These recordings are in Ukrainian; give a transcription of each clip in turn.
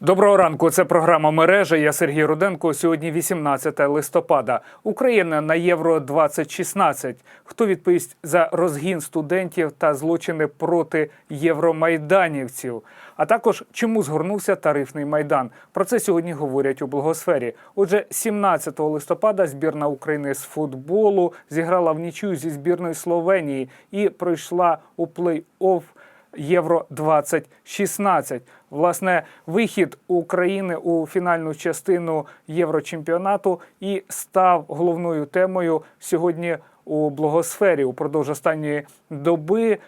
Доброго ранку. Це програма мережа. Я Сергій Руденко. Сьогодні 18 листопада. Україна на євро 2016 Хто відповість за розгін студентів та злочини проти євромайданівців? А також чому згорнувся тарифний майдан? Про це сьогодні говорять у благосфері. Отже, 17 листопада збірна України з футболу зіграла в нічию зі збірною Словенії і пройшла у плей-офф Євро 2016 Власне, вихід України у фінальну частину Єврочемпіонату і став головною темою сьогодні у блогосфері. Упродовж останньої доби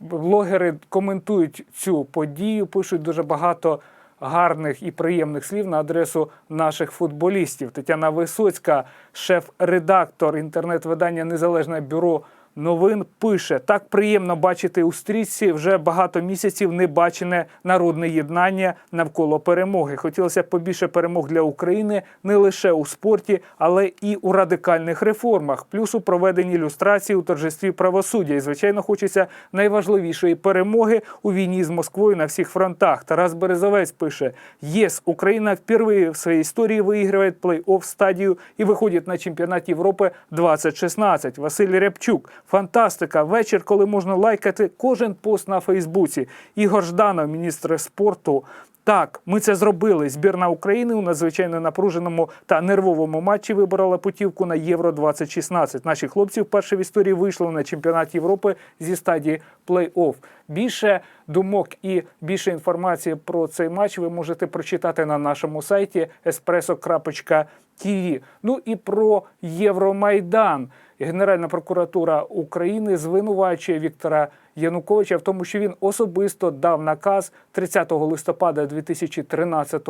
блогери коментують цю подію, пишуть дуже багато гарних і приємних слів на адресу наших футболістів. Тетяна Висоцька, шеф-редактор інтернет-видання Незалежне бюро новин, пише: так приємно бачити у стрічці вже багато місяців небачене народне єднання навколо перемоги. Хотілося б побільше перемог для України не лише у спорті, але і у радикальних реформах, плюс у проведенні ілюстрації у торжестві правосуддя. І звичайно, хочеться найважливішої перемоги у війні з Москвою на всіх фронтах. Тарас Березовець пише: ЄС Україна впервые в своей истории выигрывает плей-офф стадію і виходить на чемпіонат Європи 2016. Василь Рябчук. Фантастика. Вечір, коли можна лайкати кожен пост на Фейсбуці. Ігор Жданов, міністр спорту. Так, ми це зробили. Збірна України у надзвичайно напруженому та нервовому матчі виборола путівку на Євро 2016 Наші хлопці вперше в історії вийшли на чемпіонат Європи зі стадії плей-офф. Більше думок і більше інформації про цей матч ви можете прочитати на нашому сайті espresso.tv. Ну і про Євромайдан. Генеральна прокуратура України звинувачує Віктора Януковича в тому, що він особисто дав наказ 30 листопада 2013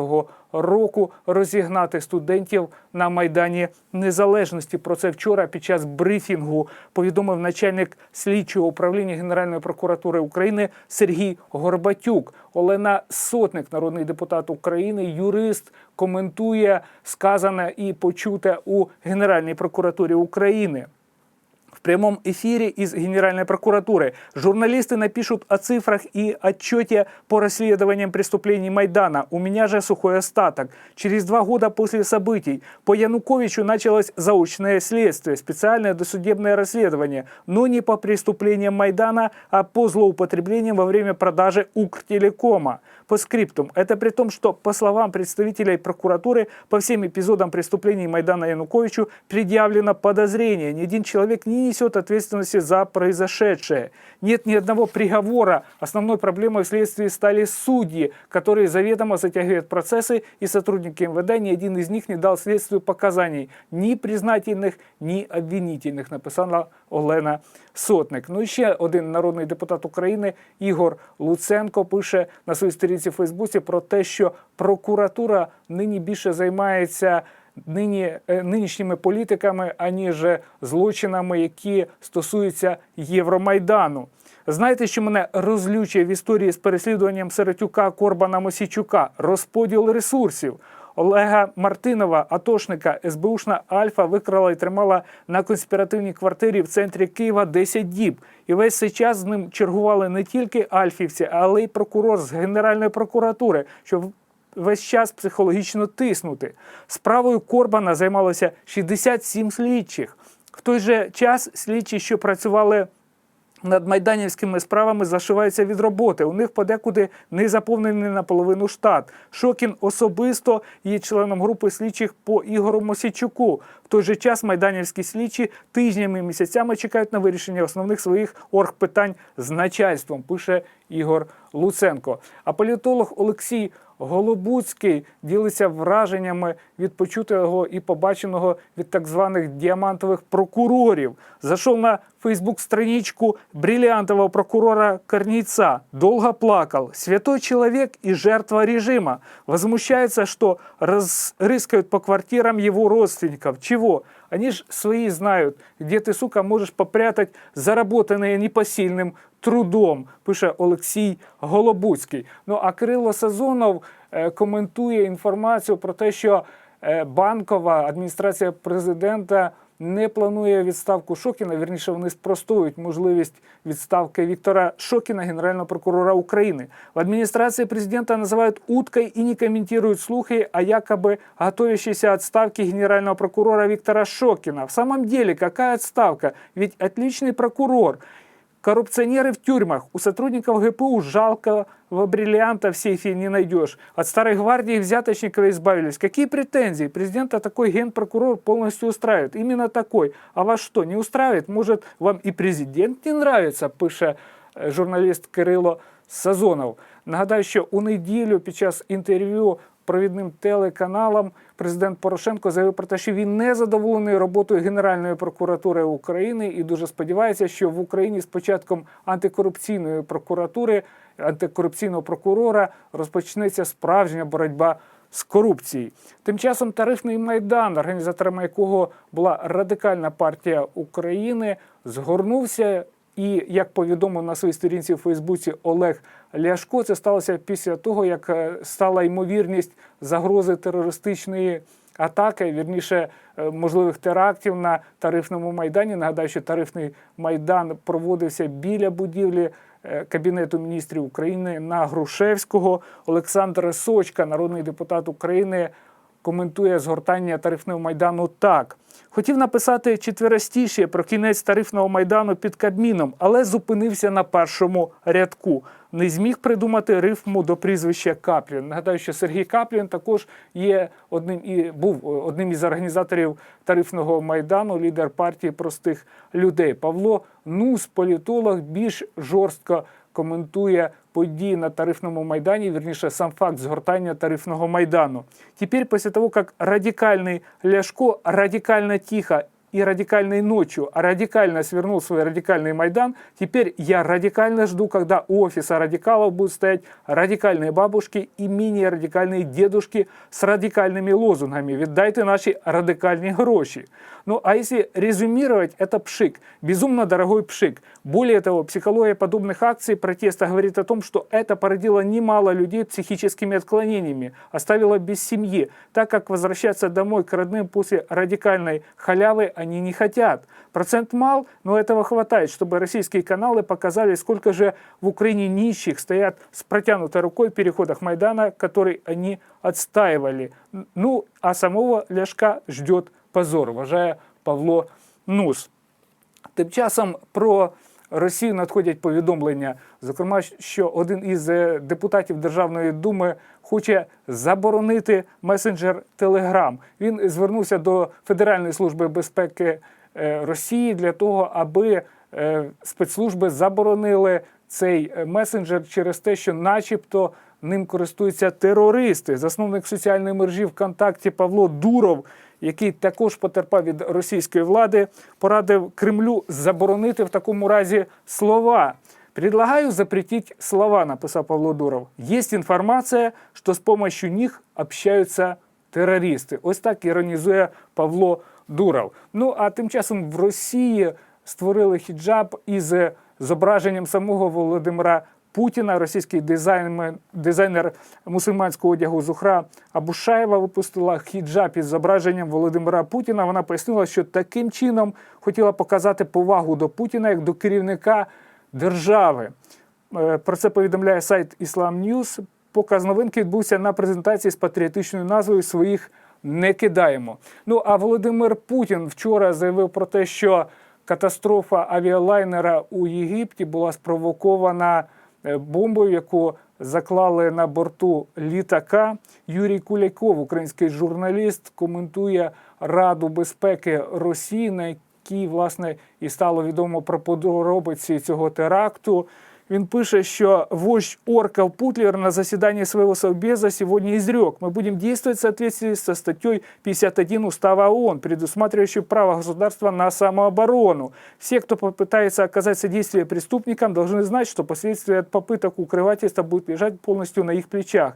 року розігнати студентів на майдані незалежності. Про це вчора під час брифінгу повідомив начальник слідчого управління Генеральної прокуратури України Сергій Горбатюк. Олена Сотник, народний депутат України, юрист, коментує сказане і почуте у Генеральній прокуратурі України. В прямом эфире из Генеральной прокуратуры журналисты напишут о цифрах и отчете по расследованиям преступлений Майдана. У меня же сухой остаток. Через два года после событий по Януковичу началось заочное следствие, специальное досудебное расследование, но не по преступлениям Майдана, а по злоупотреблениям во время продажи Укртелекома. По скриптум. Это при том, что, по словам представителей прокуратуры, по всем эпизодам преступлений Майдана Януковичу предъявлено подозрение. Ни один человек не несет ответственности за произошедшее. Нет ни одного приговора. Основной проблемой в следствии стали судьи, которые заведомо затягивают процессы, и сотрудники МВД, ни один из них не дал следствию показаний, ни признательных, ни обвинительных, написала Олена Сотник. Ну і ще один народний депутат України Ігор Луценко пише на своїй сторінці в Фейсбуці про те, що прокуратура нині більше займається нині е, нинішніми політиками, аніж злочинами, які стосуються Євромайдану. Знаєте, що мене розлючує в історії з переслідуванням Серетюка Корбана Мосічука? Розподіл ресурсів. Олега Мартинова, атошника СБУшна Альфа викрала і тримала на конспіративній квартирі в центрі Києва 10 діб. І весь цей час з ним чергували не тільки альфівці, але й прокурор з Генеральної прокуратури, щоб весь час психологічно тиснути. Справою Корбана займалося 67 слідчих. В той же час слідчі, що працювали над майданівськими справами зашиваються від роботи. У них подекуди не заповнений наполовину штат. Шокін особисто є членом групи слідчих по Ігору Мосійчуку. В той же час майданівські слідчі тижнями і місяцями чекають на вирішення основних своїх оргпитань з начальством, пише Ігор Луценко. А політолог Олексій Голобуцький ділиться враженнями від почутого і побаченого від так званих діамантових прокурорів. Зайшов на Фейсбук-страничку бриллиантового прокурора Корнейца. Долго плакал. Святой человек и жертва режима. Возмущается, что рыскают по квартирам его родственников. Чего? Они же свои знают, где ты, сука, можешь попрятать заработанные непосильным трудом, пише Олексій Голобуцький. Ну а Кирило Сазонов е, коментує інформацію про те, що е, банкова адміністрація президента не планує відставку Шокіна. Вірніше вони спростують можливість відставки Віктора Шокіна, генерального прокурора України. В администрации президента называют уткой и не комментируют слухи о якобы готовящейся отставке генерального прокурора Виктора Шокина. В самом деле, какая отставка? Ведь отличный прокурор. Коррупционеры в тюрьмах. У сотрудников ГПУ жалкого бриллианта в сейфе не найдешь. От старой гвардии взяточников избавились. Какие претензии? Президента такой генпрокурор полностью устраивает. Именно такой. А вас что, не устраивает? Может, вам и президент не нравится? Пише е, журналіст Кирило Сазонов. Нагадаю, що у неділю під час інтерв'ю провідним телеканалам президент Порошенко заявив про те, що він не задоволений роботою Генеральної прокуратури України і дуже сподівається, що в Україні з початком антикорупційної прокуратури, антикорупційного прокурора розпочнеться справжня боротьба з корупцією. Тим часом тарифний майдан, організаторами якого була радикальна партія України, згорнувся. І як повідомив на своїй сторінці у Фейсбуці Олег Ляшко, це сталося після того, як е, стала ймовірність загрози терористичної атаки, вірніше е, можливих терактів на тарифному майдані. Нагадаю, що тарифний майдан проводився біля будівлі е, Кабінету міністрів України на Грушевського. Олександр Сочка, народний депутат України, коментує згортання тарифного майдану так. Хотів написати четверостіше про кінець тарифного майдану під Кабміном, але зупинився на першому рядку. Не зміг придумати рифму до прізвища Каплін. Нагадаю, що Сергій Каплін також є одним і був е, одним із організаторів тарифного майдану, лідер партії простих людей. Павло Нус, політолог, більш жорстко коментує події на тарифному майдані, верніше сам факт згортання тарифного майдану. Теперь, после того, как радикальный Ляшко радикально тихо и радикальной ночью, а радикально свернул свой радикальный Майдан, теперь я радикально жду, когда у офиса радикалов будут стоять радикальные бабушки и менее радикальные дедушки с радикальными лозунгами. Віддайте наші радикальні гроші. Ну, а если резюмировать, это пшик. Безумно дорогой пшик. Более того, психология подобных акций протеста говорит о том, что это породило немало людей психическими отклонениями, оставило без семьи, так как возвращаться домой к родным после радикальной халявы они не хотят. Процент мал, но этого хватает, чтобы российские каналы показали, сколько же в Украине нищих стоят с протянутой рукой в переходах Майдана, который они отстаивали. Ну, а самого Ляшка ждет позор, вважає Павло Нус. Тим часом про Росію надходять повідомлення, зокрема, що один із е, депутатів Державної думи хоче заборонити месенджер Телеграм. Він звернувся до Федеральної служби безпеки е, Росії для того, аби е, спецслужби заборонили цей месенджер через те, що, начебто, ним користуються терористи. Засновник соціальної мережі ВКонтакті Павло Дуров, який також потерпав від російської влади, порадив Кремлю заборонити в такому разі слова. Предлагаю запретить слова, написав Павло Дуров. Есть информация, что с помощью них общаются терористи. Ось так іронізує Павло Дуров. Ну а тим часом в Росії створили хіджаб із зображенням самого Володимира Путіна. Російський дизайнер, дизайнер мусульманського одягу Зухра Абушаєва випустила хіджаб із зображенням Володимира Путіна. Вона пояснила, що таким чином хотіла показати повагу до Путіна як до керівника держави. Е, Про це повідомляє сайт Islam News. Показ новинки відбувся на презентації з патріотичною назвою Своїх не кидаємо. Ну а Володимир Путін вчора заявив про те, що катастрофа авіалайнера у Єгипті була спровокована бомбою, яку заклали на борту літака. Юрій Куляков, український журналіст, коментує Раду безпеки Росії, на якій власне і стало відомо про подробиці цього теракту. Він пише, що вождь орков Путлер на заседании своего совбеза сегодня изрек. Мы будем действовать в соответствии со статьей 51 Устава ООН, предусматривающей право государства на самооборону. Все, кто попытается оказать содействие преступникам, должны знать, что последствия от попыток укрывательства будут лежать полностью на их плечах.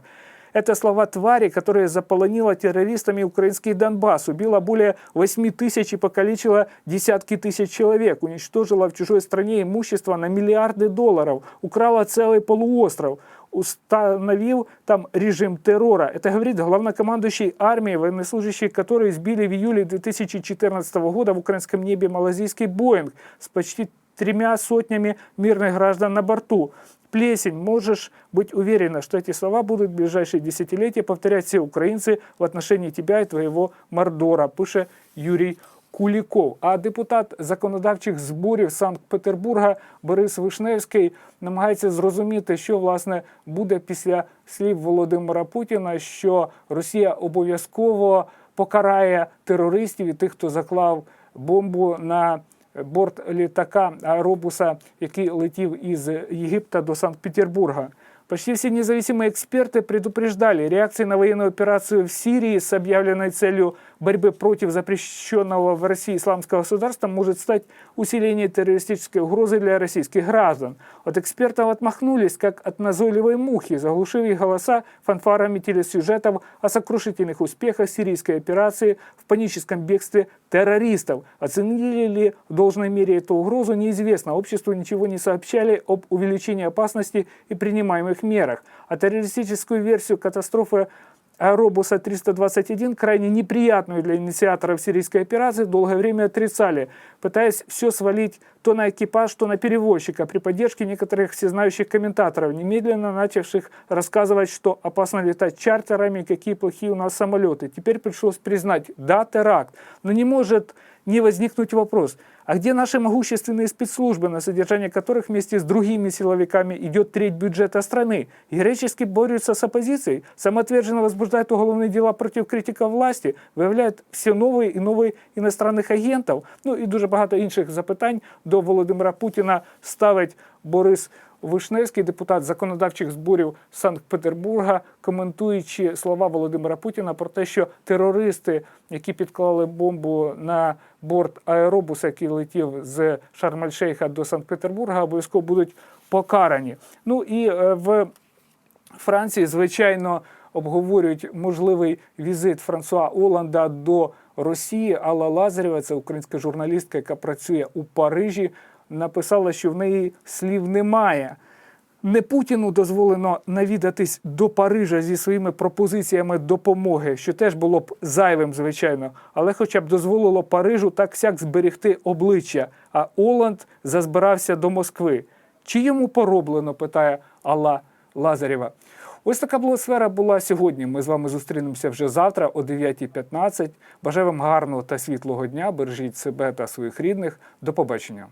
Это слова твари, которая заполонила террористами украинский Донбасс, убила более 8 тысяч и покалечила десятки тысяч человек, уничтожила в чужой стране имущество на миллиарды долларов, украла целый полуостров, установил там режим террора. Это говорит главнокомандующий армии, военнослужащие которые сбили в июле 2014 года в украинском небе малазийский Боинг с почти тремя сотнями мирных граждан на борту. Плесень, можешь быть уверена, что эти слова будут в ближайшие десятилетия повторять все украинцы в отношении тебя и твоего Мордора, пише Юрій Куліков. А депутат законодавчих зборів Санкт-Петербурга Борис Вишневський намагається зрозуміти, що власне буде після слів Володимира Путіна, що Росія обов'язково покарає терористів і тих, хто заклав бомбу на борт літака аеробуса, який летів із Єгипта до Санкт-Петербурга. Почти все независимые эксперты предупреждали, реакция на военную операцию в Сирии с объявленной целью борьбы против запрещенного в России исламского государства может стать усиление террористической угрозы для российских граждан. От экспертов отмахнулись, как от назойливой мухи, заглушив их голоса фанфарами телесюжетов о сокрушительных успехах сирийской операции в паническом бегстве террористов. Оценили ли в должной мере эту угрозу, неизвестно. Обществу ничего не сообщали об увеличении опасности и принимаемых мерах. А террористическую версию катастрофы Аэробуса 321, крайне неприятную для инициаторов сирийской операции, долгое время отрицали, пытаясь все свалить то на экипаж, то на перевозчика при поддержке некоторых всезнающих комментаторов, немедленно начавших рассказывать, что опасно летать чартерами, какие плохие у нас самолеты. Теперь пришлось признать, да, теракт, но не может не возникнуть вопрос, а где наши могущественные спецслужбы, на содержание которых вместе с другими силовиками идет треть бюджета страны, героически борются с оппозицией, самоотверженно возбуждают уголовные дела против критиков власти, виявляють все новые і новые іностранних агентів. Ну і дуже багато інших запитань до Володимира Путіна ставить Борис Вишневський, депутат законодавчих зборів Санкт-Петербурга, коментуючи слова Володимира Путіна про те, що терористи, які підклали бомбу на борт аеробуса, який летів з Шарм-Ель-Шейха до Санкт-Петербурга, обов'язково будуть покарані. Ну і е, в Франції, звичайно, обговорюють можливий візит Франсуа Оланда до Росії. Алла Лазарєва, це українська журналістка, яка працює у Парижі, написала, що в неї слів немає. Не Путіну дозволено навідатись до Парижа зі своїми пропозиціями допомоги, що теж було б зайвим, звичайно, але хоча б дозволило Парижу так сяк зберегти обличчя. А Оланд зазбирався до Москви. Чи йому пороблено? питає Алла Лазарєва. Ось така блогосфера була сьогодні. Ми з вами зустрінемося вже завтра о 9.15. Бажаю вам гарного та світлого дня. Бережіть себе та своїх рідних. До побачення.